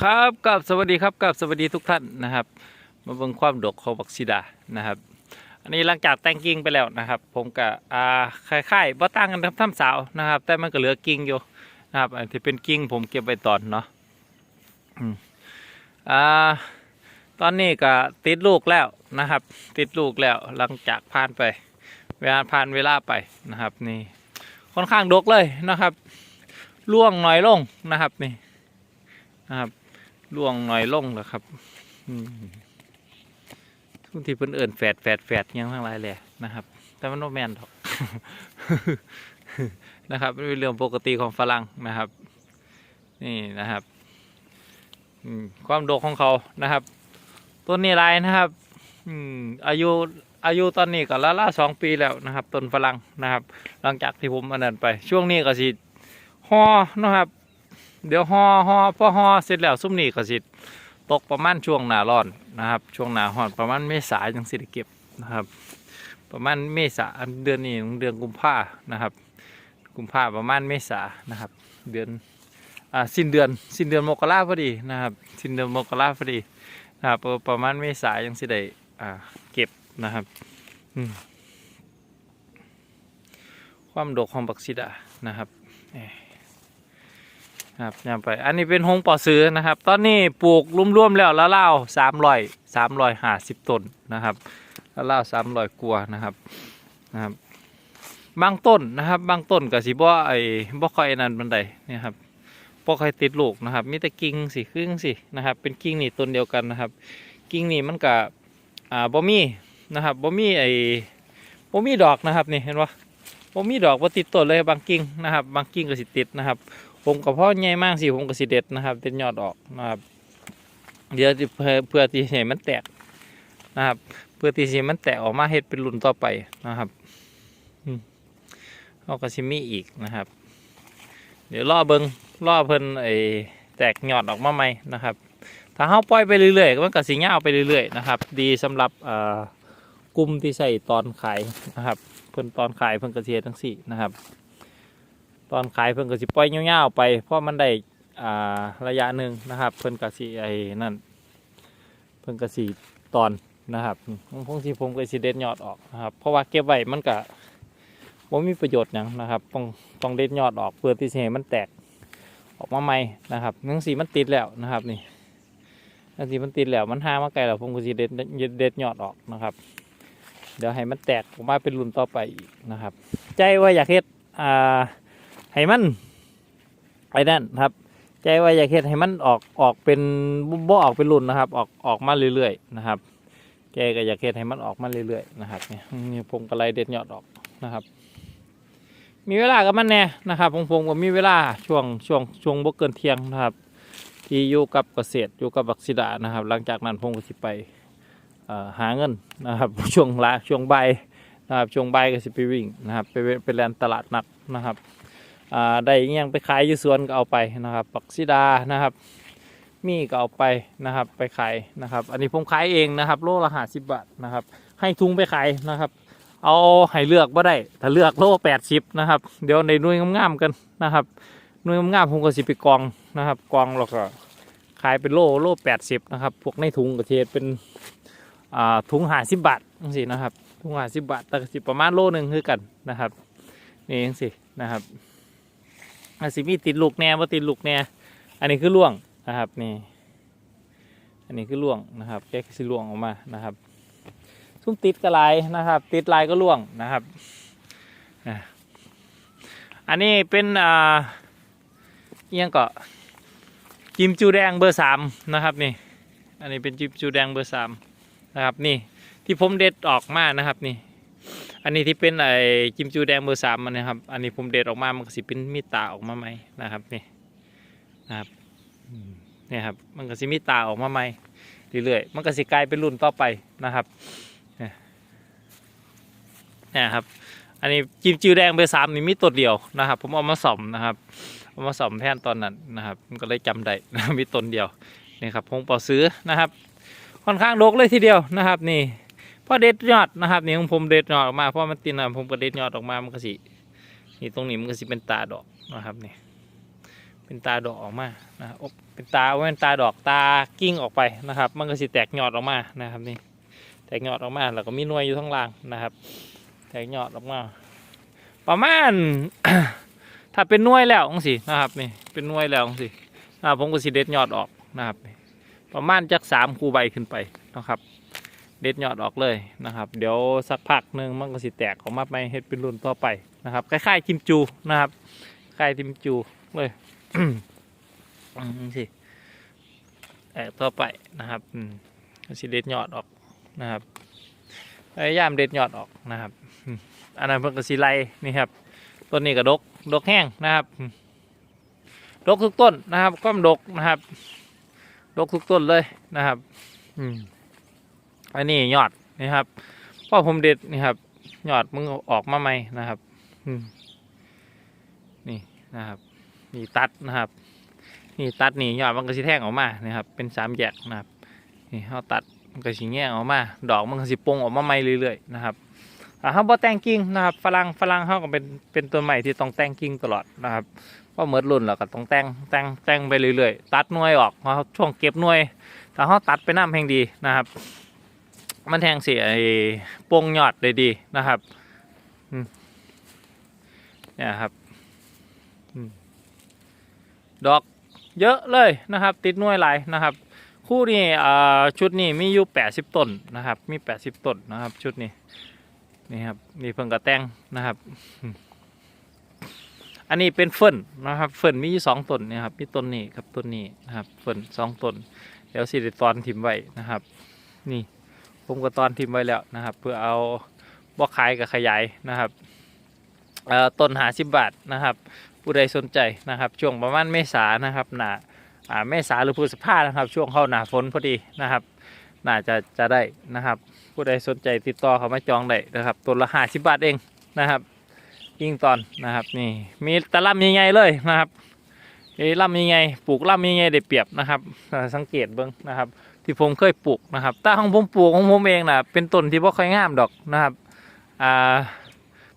ครับกับสวัสดีครับกับสวัสดีทุกท่านนะครับ มาเบิ่งความดกของบักซิดานะครับ อันนี้หลังจากแต่งกิ่งไปแล้วนะครับ ผมกับอ่าคล้ายๆบ่ต่างกันกับท่ำสาวนะครับ แต่มันก็เหลือกิ่งอยู่นะครับ อันที่เป็นกิ่งผมเก็บไว้ตอนเนาะอืมอ่าตอนนี้ก็ติดลูกแล้วนะครับ ติดลูกแล้วหลังจากผ่านไป เวลาผ่านเวลาไปนะครับ นี่ค่อนข้างดกเลยนะครับล่วงหน่อยลงนะครับนี่ นะครับล่วงหน่อยล่งแล้วครับทุกทีเพิ่นเอิ่นแฝดแฝดแฝดยังทั้งหลายแหละนะครับ แต่มันโนแมนหรอกนะครับเป็นเรื่องปกติของฝรั่งนะครับ นี่นะครับความโดกของเขานะครับต้นนี้ไรนะครับอืมอายุอายุตอนนี้ก็ละละสองปีแล้วนะครับต้นฝรั่งนะครับ หลังจากที่ผมอันนั้นไป ช่วงนี้ก็สิห่อนะครับ เดี๋ยวห่อห่อพอห่อเสร็จแล้วซุ้มนี่ก็สิตกประมาณช่วงหน้าร้อนนะครับ ช่วงหน้าร้อนประมาณเมษาจังสิได้เก็บนะครับ ประมาณเมษาเดือนนี้เดือนกุมภานะครับ กุมภาประมาณเมษานะครับ เดือนอ่าสิ้นเดือนสิ้นเดือนมกราพอดีนะครับ สิ้นเดือนมกราพอดีนะครับประมาณเมษายังสิได้อ่าเก็บนะครับอืมความดกของบักซิดานะครับ ครับยามไป อันนี้เป็นหงปอซื้อนะครับ ตอนนี้ปลูกรวมๆแล้วละเล่าสามร้อยสามร้อยห้าสิบต้นนะครับละเล่าสามร้อยกว่านะครับนะครับ บางต้นนะครับ บางต้นกับสีบ่ไอ้บ่ค่อยนั่นบันไดเนี่ยครับบ่ค่อยติดลูกนะครับ มีแต่กิ่งสิครึ่งสินะครับ เป็นกิ่งนี่ต้นเดียวกันนะครับ กิ่งนี่มันกับอ่าบ่มีนะครับบ่มีไอ้บ่มีดอกนะครับนี่เห็นปะบ่มีดอกบ่ติดต้นเลยบางกิ่งนะครับ บางกิ่งก็สิติดนะครับ ผมกับพ่อใหญ่มากสิผมก็สิเด็ดนะครับเด็ดยอดออกนะครับเดี๋ยวเพื่อเพื่อที่ให้มันแตกนะครับ เพื่อที่ให้มันแตกออกมาเฮ็ดเป็นรุ่นต่อไปนะครับเอาก็สิมีอีกนะครับ เดี๋ยวรอเบิงรอเพิ่นไอ้แตกยอดออกมาใหม่นะครับ ถ้าเฮาปล่อยไปเรื่อยๆก็มันก็สิยาไปเรื่อยๆนะครับ ดีสำหรับอ่อกลุ่มที่ใส่ตอนขายนะครับ เพิ่นตอนขายเพิ่นกระเทียทั้งสี่นะครับ ตอนขายเพิ่นก็สิปล่อยยาวๆไปเพราะมันได้อ่าระยะหนึ่งนะครับ เพิ่นก็สิไอ้นั่นเพิ่นก็สิตอนนะครับของพงที่ผมก็สิเด็ดยอดออกนะครับ เพราะว่าเก็บไว้มันก็บ่มีประโยชน์หยังนะครับ ต้องต้องเด็ดยอดออกเพื่อที่จะให้มันแตกออกมาใหม่นะครับนังสีมันติดแล้วนะครับนี่นังสีมันติดแล้วมันหามาไกลแล้วผมก็สิเด็ดเด็ดยอดออกนะครับ เดี๋ยวให้มันแตกออกมาเป็นรุ่นต่อไปอีกนะครับ ใจว่าอยากเฮ็ดอ่า ให้มันไอ้นั่นครับ ใจว่าอยากเฮ็ดให้มันออกออกเป็นบ่ออกเป็นรุ่นนะครับ ออกออกมาเรื่อยๆนะครับแกก็อยากเฮ็ดให้มันออกมาเรื่อยๆนะครับเนี่ยนี่ผมก็ไลเด็ดยอดออกนะครับ มีเวลากับมันแน่นะครับผมผมก็มีเวลาช่วงช่วงช่วงบ่เกินเที่ยงนะครับ ที่อยู่กับเกษตรอยู่กับบักซิดานะครับ หลังจากนั้นผมก็สิไปหาเงินนะครับช่วงลาช่วงใบนะครับช่วงใบก็สิไปวิ่งนะครับไปเวไปแลนตลาดนัดนะครับ ได้อิหยังไปขายอยู่สวนก็เอาไปนะครับปักซิดานะครับ มีก็เอาไปนะครับไปขายนะครับ อันนี้ผมขายเองนะครับ โลละห้าสิบบาทนะครับ ให้ทุงไปขายนะครับ เอาให้เลือกบ่ได้ถ้าเลือกโลแปดสิบนะครับ เดี๋ยวในหน่ยงามๆกันนะครับหน่ยงามๆผมก็สิไปกองนะครับ กองแล้วก็ขายเป็นโลโลแปดสิบนะครับ พวกในถุงกระเทียเป็นถุงห้าสิบบาทสินะครับถุงห้าสิบบาทแต่สิประมาณโลหนึ่งคือกันนะครับนี่จังสินะครับ อาสิมีติดลูกแน่ว่าติดลูกแน่อันนี้คือล่วงนะครับนี่อันนี้คือล่วงนะครับแกสิล่วงออกมานะครับซุ้มติดกระลายนะครับ ติดลายก็ล่วงนะครับอันนี้เป็นอ่าเอียงเกาะจิมจูแดงเบอร์สามนะครับนี่อันนี้เป็นจิมจูแดงเบอร์สามนะครับนี่ที่ผมเด็ดออกมานะครับนี่ อันนี้ที่เป็นไอ้จิมจูแดงเบอร์สามมันนะครับ อันนี้ผมเด็ดออกมามันก็สิเป็นมีตาออกมาใหม่นะครับนี่นะครับเนี่ยครับมันก็สิมีตาออกมาใหม่เรื่อยๆมันก็สิกลายเป็นรุ่นต่อไปนะครับเนี่ยเนี่ครับ อันนี้จิมจูแดงเบอร์สามนี่มีตัวเดียวนะครับ ผมเอามาสอมนะครับเอามาสอมแทนตอนนั้นนะครับ มันก็เลยจำได้นะมีต้นเดียวนี่ครับผมปอซื้อนะครับ ค่อนข้างโดกเลยทีเดียวนะครับ นี่ พอเด็ดยอดนะครับนี่ของผมเด็ดยอดออกมาเพราะมันติดนะผมก็เด็ดยอดออกมามันก็สินี่ตรงนี้มันก็สิเป็นตาดอกนะครับนี่เป็นตาดอกออกมานะอบเป็นตาว่าเป็นตาดอกตากิ้งออกไปนะครับ มันก็สิแตกยอดออกมานะครับนี่แตกยอดออกมาแล้วก็มีหน่วยอยู่ข้างล่างนะครับ แตกยอดออกมา ประมาณถ้าเป็นหน่วยแล้วองสินะครับนี่เป็นหน่วยแล้วองสินะผมก็สิเด็ดยอดออกนะครับนี่ประมาณจากสามคูใบขึ้นไปนะครับ เด็ดยอดออกเลยนะครับ เดี๋ยวสักพักหนึ่งมันก็สิแตกออกมาไปเฮ็ดเป็นรุ่นต่อไปนะครับคล้ายๆกิมจูนะครับคล้ายกิมจูเลยอืมสิแตกต่อไปนะครับสิเด็ดยอดออกนะครับพยายามเด็ดยอดออกนะครับอันนั้นเพิ่งกสิไลนี่ครับต้นนี้ก็ดกดกแห้งนะครับดกทุกต้นนะครับก้มดกนะครับดกทุกต้นเลยนะครับ อืม อันนี้ยอดนี่ครับพ่อผมเด็ดนี่ครับยอดมึงออกมาใหม่นะครับนี่นะครับ นี่ตัดนะครับ นี่ตัดนี่ยอดมันก็สิแท่งออกมานะครับ เป็นสามแยกนะครับ นี่เขาตัดมันก็สิแง่ออกมา ดอกมันก็สิปงออกมาใหม่เรื่อยๆนะครับถ้าเขาบ่แต่งกิ่งนะครับฝรั่งฝรั่งเขาก็เป็นเป็นต้นใหม่ที่ต้องแต่งกิ่งตลอดนะครับเพราะเมื่อรุ่นเราก็ต้องแต่งแต่งแต่งไปเรื่อยๆ ตัดหน่วยออกเพราะช่วงเก็บหน่วย ถ้าเขาตัดไปน้ำแห่งดีนะครับ มันแทงเสียไอ้โปงยอดเลยดีนะครับเนี่ยครับดอกเยอะเลยนะครับ ติดน่วยหลายนะครับ คู่นี้ชุดนี้มีอยู่แปดสิบต้นนะครับ มีแปดสิบต้นนะครับ ชุดนี้นี่ครับนี่เพิ่งกระแตงนะครับ อันนี้เป็นเฟิร์นนะครับ เฟิร์นมีอยู่สองต้นนะครับมีต้นนี้ครับต้นนี้นะครับ เฟิร์นสองต้นเดี๋ยวสิได้ตอนถิ่มไว้นะครับ นี่ ผมก็ตอนทิมไว้แล้วนะครับ เพื่อเอาบ่ขายกับขยายนะครับต้นหาสิบบาทนะครับผู้ใดสนใจนะครับ ช่วงประมาณเมษานะครับหนาเมษาหรือพฤษภานะครับ ช่วงเข้าหนาฝนพอดีนะครับ น่าจะจะได้นะครับ ผู้ใดสนใจติดต่อเขามาจองได้นะครับต้นละห้าสิบบาทเองนะครับยิ่งตอนนะครับนี่มีตะลำใหญ่ๆเลยนะครับนี่ลำใหญ่ๆปลูกลำใหญ่ๆได้เปรียบนะครับ สังเกตเบิ้งนะครับ ที่ผมเคยปลูกนะครับแต่ของผมปลูกของผมเองนะเป็นต้นที่บ่ค่อยงามดอกนะครับอ่า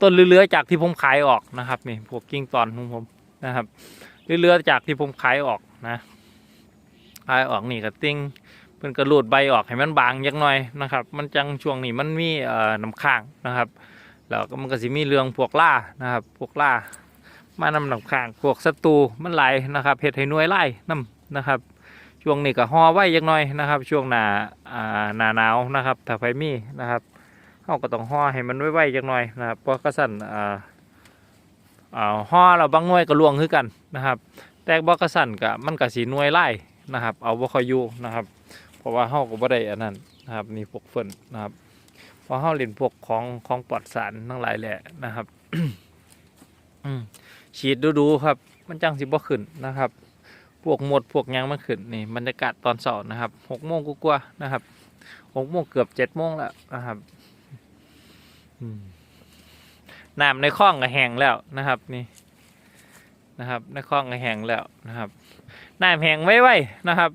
ต้นเลื้อยๆจากที่ผมขายออกนะครับนี่พวกกิ่งตอนของผมนะครับเลื้อยๆจากที่ผมขายออกนะขายออกนี่ก็ติ้งเป็นกระลูดใบออกให้มันบางยักหน่อยนะครับ มันจังช่วงนี้มันมีเอ่อน้ำค้างนะครับแล้วก็มันก็สิมีเรื่องพวกล่านะครับพวกล่ามานำน้ำค้างพวกศัตรูมันไหลนะครับเห็ดให้หน่วยไล่น้ำนะครับ ช่วงนี้ก็ห่อไว้ยักหน่อยนะครับ ช่วงหนาอ่าหนาหนาวนะครับถ้าไฟมีนะครับเขาก็ต้องห่อให้มันไว้ไว้ยักหน่อยนะครับเพราะกระสันอ่าอ่าห่อเราบางหน่วยก็ล่วงคือกันนะครับ แต่บ่กระสันก็มันก็สีหน่วยไล่นะครับ เอาบ่คอยอยู่นะครับ เพราะว่าเฮาก็บ่ได้อันนั้นนะครับนี่พวกเฟินนะครับเพราะเฮาเล่นพวกของของปลอดสารทั้งหลายแหละนะครับฉีดดูๆครับ มันจังสิบ่ขึ้นนะครับ พวกหมดพวกยังมันขึ้นนี่บรรยากาศตอนเช้านะครับหกโมงกว่าๆนะครับหกโมงเกือบเจ็ดโมงแล้วนะครับน้ำในคลองก็แห้งแล้วนะครับ นี่นะครับ ในคลองก็แห้งแล้วนะครับน้ำแห้งไว้ๆนะครับ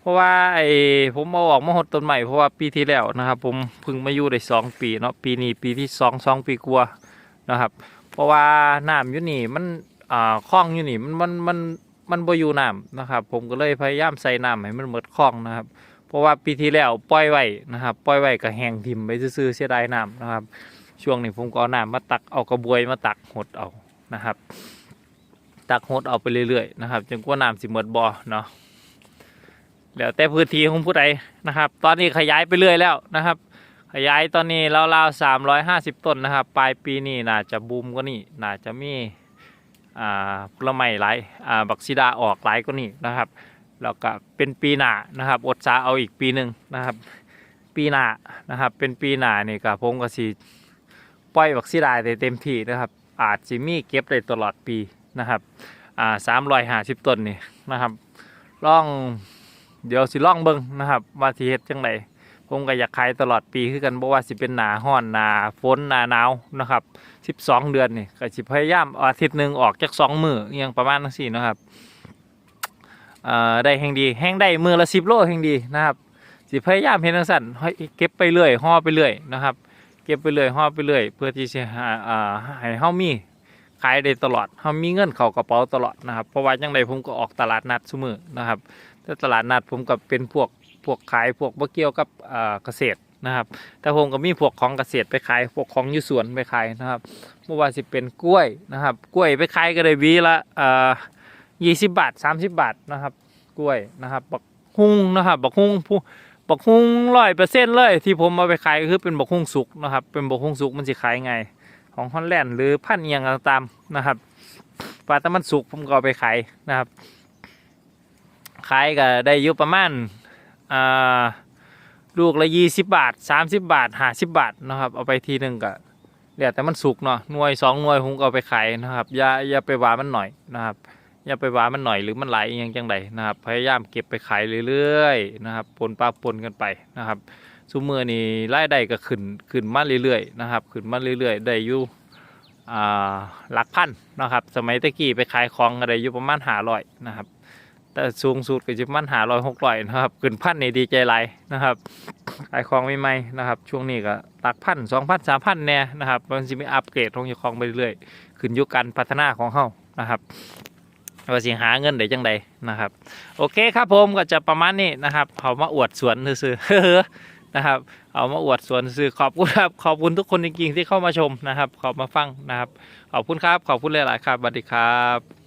เพราะว่าไอ้ผมเอาออกมาหดต้นใหม่เพราะว่าปีที่แล้วนะครับ ผมเพิ่งมาอยู่ได้สองปีเนาะปีนี้ปีที่สองสองปีกว่านะครับ เพราะว่าน้ำอยู่นี่มันอ่าคลองอยู่นี่มันมันมัน มันบ่อยู่น้ำนะครับ ผมก็เลยพยายามใส่น้ำให้มันหมดคลองนะครับ เพราะว่าปีที่แล้วปล่อยไว้นะครับ ปล่อยไว้ก็แห้งทิ่มไปซื่อเสียดายน้ำนะครับ ช่วงนี้ผมก็เอาน้ำมาตักเอากระบวยมาตักหดเอานะครับ ตักหดเอาไปเรื่อยๆนะครับจนกว่าน้ำสิหมดบ่อเนาะแล้วแต่พื้นที่ของผู้ใดนะครับ ตอนนี้ขยายไปเรื่อยแล้วนะครับ ขยายตอนนี้ราวๆสามร้อยห้าสิบต้นนะครับ ปลายปีนี้น่าจะบูมก็นี่น่าจะมี ผลไม้หลายบักซิดาออกหลายก็นี่นะครับแล้วก็เป็นปีหนานะครับอดสาเอาอีกปีหนึ่งนะครับ ปีหนานะครับเป็นปีหนานี่ก็ผมก็สิปล่อยบักซิดาได้เต็มที่นะครับ อาจสิมีเก็บได้ตลอดปีนะครับอ่าสามร้อยห้าสิบต้นนี่นะครับล่องเดี๋ยวสิล่องเบิ้งนะครับว่าสิเฮ็ดจังได ผมก็อยากขายตลอดปีคือกันบ่ว่าสิเป็นหนาห้อนหนาฝนหนาหนาวนะครับสิบสองเดือนนี่ก็สิพยายามอาทิตย์หนึ่งออกจากสองมืออหยังประมาณนั้นสินะครับเออได้แห่งดีแห่งได้มือละสิบโลแห่งดีนะครับสิพยายามเห็นทังสั่นเก็บไปเรื่อยห่อไปเรื่อยนะครับ เก็บไปเรื่อยห่อไปเรื่อยเพื่อที่จะหาอ่าให้เฮามีขายได้ตลอดเขามีเงินเข้ากระเป๋าตลอดนะครับเพราะว่าจังใดผมก็ออกตลาดนัดซุมือนะครับแต่ตลาดนัดผมก็เป็นพวก พวกขายพวกบ่เกี่ยวกับเกษตรนะครับ แต่ผมก็มีพวกของเกษตรไปขายพวกของอยู่สวนไปขายนะครับไม่ว่าสิเป็นกล้วยนะครับ กล้วยไปขายก็ได้วีละยี่สิบบาทสามสิบบาทนะครับ กล้วยนะครับบักฮุ้งนะครับบักฮุ้งผู้บักฮุ้งร้อยเปอร์เซ็นต์เลย ที่ผมเอาไปขายก็คือเป็นบักฮุ้งสุกนะครับ เป็นบักฮุ้งสุกมันสิขายไงของฮอลแลนด์หรือพันเอียงตามนะครับปลาตะมันสุกผมก็ไปขายนะครับขายก็ได้อยู่ประมาณ อ่าลูกละยี่สิบบาทสามสิบบาทห้าสิบบาทนะครับ เอาไปทีหนึ่งก็เดี๋ยวแต่มันสุกเนาะหน่วยสองหน่วยผมก็เอาไปขายนะครับอย่าอย่าไปหวามันหน่อยนะครับอย่าไปหวามันหน่อยหรือมันไหลยังจังใดนะครับ พยายามเก็บไปขายเรื่อยๆนะครับปนปลาปนกันไปนะครับซุมือนี่รายได้ก็ขึ้นขึ้นมาเรื่อยๆนะครับขึ้นมาเรื่อยๆ ได้อยู่อ่าหลักพันนะครับ สมัยตะกี้ไปขายของก็ได้อยู่ประมาณหาร้อยนะครับ แต่สูงสุดก็จะมันหาร้อยหกร้อยนะครับขึ้นพันนี่ดีใจไรนะครับขายของใหม่ๆนะครับ ช่วงนี้ก็หลักพันสองพันสามพันแน่นะครับมันจะมีอัปเกรดของเจ้าของไปเรื่อยๆขึ้นยุคการพัฒนาของเขานะครับว่าสิหาเงินได้จังใดนะครับ โอเคครับผมก็จะประมาณนี้นะครับเอามาอวดสวนซื่อนะครับเอามาอวดสวนซื่อขอบคุณครับขอบคุณทุกคนจริงๆที่เข้ามาชมนะครับ ขอบมาฟังนะครับขอบคุณครับขอบคุณหลายๆครับสวัสดีครับ